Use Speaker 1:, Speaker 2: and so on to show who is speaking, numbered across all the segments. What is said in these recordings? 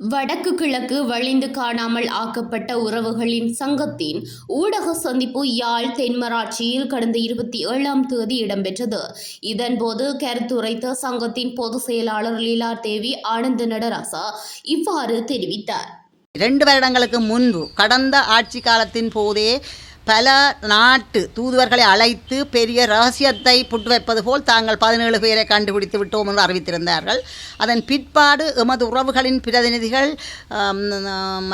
Speaker 1: வடக்கு கிழக்கு வழிந்து காணாமல் ஆக்கப்பட்ட உறவுகளின் சங்கத்தின் ஊடக சந்திப்பு யாழ் தென்மராட்சியில் கடந்த இருபத்தி ஏழாம் தேதி இடம்பெற்றது. இதன்போது கருத்துரைத்த சங்கத்தின் பொதுச் செயலாளர் லீலா தேவி ஆனந்த நடராசா இவ்வாறு தெரிவித்தார்.
Speaker 2: ரெண்டு வருடங்களுக்கு முன்பு கடந்த ஆட்சி காலத்தின் போதே பல நாட்டு தூதுவர்களை அழைத்து பெரிய ரகசியத்தை புட்டு வைப்பது போல் தாங்கள் பதினேழு பேரை கண்டுபிடித்து விட்டோம் என்று அறிவித்திருந்தார்கள். அதன் பிற்பாடு எமது உறவுகளின் பிரதிநிதிகள்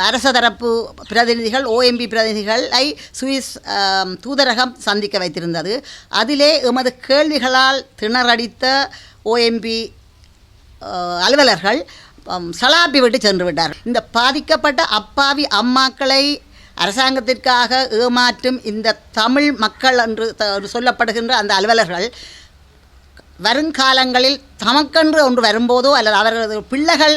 Speaker 2: அரச தரப்பு பிரதிநிதிகள் ஓஎம்பி பிரதிநிதிகளை சுவிஸ் தூதரகம் சந்திக்க வைத்திருந்தது. அதிலே எமது கேள்விகளால் திணறடித்த ஓஎம்பி அலுவலர்கள் சலாப்பி விட்டு சென்று விட்டார் இந்த பாதிக்கப்பட்ட அப்பாவி அம்மாக்களை அரசாங்கத்திற்காக ஏமாற்றும் இந்த தமிழ் மக்கள் என்று த- சொல்லப்படுகின்ற அந்த அலுவலர்கள் வருங்காலங்களில் தமக்கென்று ஒன்று வரும்போதோ அல்லது அவர்களது பிள்ளைகள்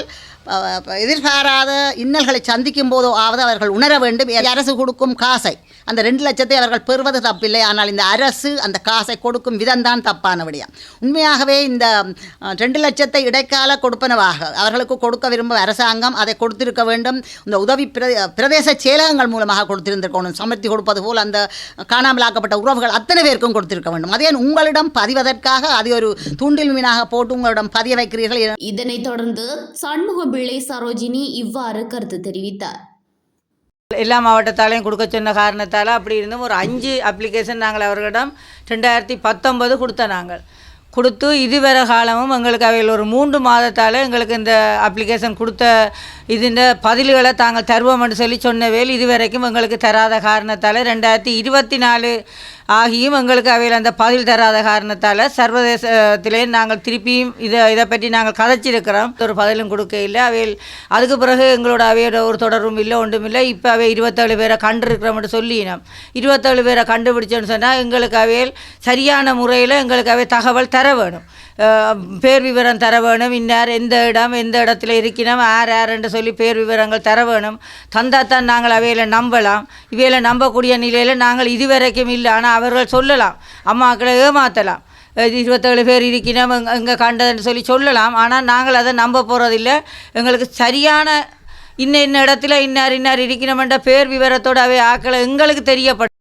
Speaker 2: எதிர்பாராத இன்னல்களை சந்திக்கும் போதோ ஆவது அவர்கள் உணர வேண்டும். அரசு கொடுக்கும் காசை அந்த ரெண்டு லட்சத்தை அவர்கள் பெறுவது தப்பில்லை. ஆனால் இந்த அரசு அந்த காசை கொடுக்கும் விதம்தான் தப்பான விடயம். உண்மையாகவே இந்த ரெண்டு லட்சத்தை இடைக்கால கொடுப்பனவாக அவர்களுக்கு கொடுக்க விரும்பும் அரசாங்கம் அதை கொடுத்திருக்க வேண்டும். இந்த உதவி பிரதே பிரதேச செயலகங்கள் மூலமாக கொடுத்திருந்திருக்கணும். சமர்த்தி கொடுப்பது போல் அந்த காணாமலாக்கப்பட்ட உறவுகள் அத்தனை பேருக்கும் கொடுத்திருக்க வேண்டும். அதே உங்களிடம் பதிவதற்காக அதை ஒரு தூண்டில் மீனாக போட்டு உங்களிடம் பதிய வைக்கிறீர்கள் என
Speaker 1: இதனைத் தொடர்ந்து சண்முக பிள்ளை சரோஜினி இவ்வாறு கருத்து தெரிவித்தார்.
Speaker 3: எல்லா மாவட்டத்தாலையும் கொடுக்க சொன்ன காரணத்தால் அப்படி இருந்தும் ஒரு அஞ்சு அப்ளிகேஷன் நாங்கள் அவர்களிடம் ரெண்டாயிரத்தி பத்தொன்பது கொடுத்த நாங்கள். கொடுத்து இதுவரை காலமும் எங்களுக்கு அவையில் ஒரு மூன்று மாதத்தால் எங்களுக்கு இந்த அப்ளிகேஷன் கொடுத்த இதுன்ற பதில்களை தாங்கள் தருவோம்னு சொல்லி சொன்ன வேல் இதுவரைக்கும் எங்களுக்கு தராத காரணத்தால் ரெண்டாயிரத்தி இருபத்தி நாலு ஆகியும் எங்களுக்கு அவையில் அந்த பதில் தராத காரணத்தால் சர்வதேசத்திலே நாங்கள் திருப்பியும் இதை இதை பற்றி நாங்கள் கதைச்சிருக்கிறோம். ஒரு பதிலும் கொடுக்க இல்லை அவையில் அதுக்கு பிறகு எங்களோட அவையோட ஒரு தொடர்பும் இல்லை ஒன்றும் இல்லை. இப்போ அவை இருபத்தேழு பேரை கண்டிருக்கிறோம்னு சொல்லினோம். இருபத்தேழு பேரை கண்டுபிடிச்சோன்னு சொன்னால் எங்களுக்கு அவையில் சரியான முறையில் எங்களுக்கு அவை தகவல் தர வேணும். பேர் விவரம் தர வேணும். இன்னார் எந்த இடம் எந்த இடத்துல இருக்கணும் யார் யாருன்னு சொல்லி பேர் விவரங்கள் தர வேணும். தந்தால் தான் நாங்கள் அவையில் நம்பலாம். இவையில் நம்பக்கூடிய நிலையில் நாங்கள் இதுவரைக்கும் இல்லை. ஆனால் அவர்கள் சொல்லலாம். அம்மாக்களை ஏமாற்றலாம் இது இருபத்தேழு பேர் இருக்கணும் எங்கே கண்டதுன்னு சொல்லி சொல்லலாம். ஆனால் நாங்கள் அதை நம்ப போகிறதில்ல எங்களுக்கு சரியான இன்ன இன்ன இடத்துல இன்னார் இன்னார் இருக்கணுமென்ற பேர் விவரத்தோடு அவை ஆக்களை எங்களுக்கு தெரியப்படும்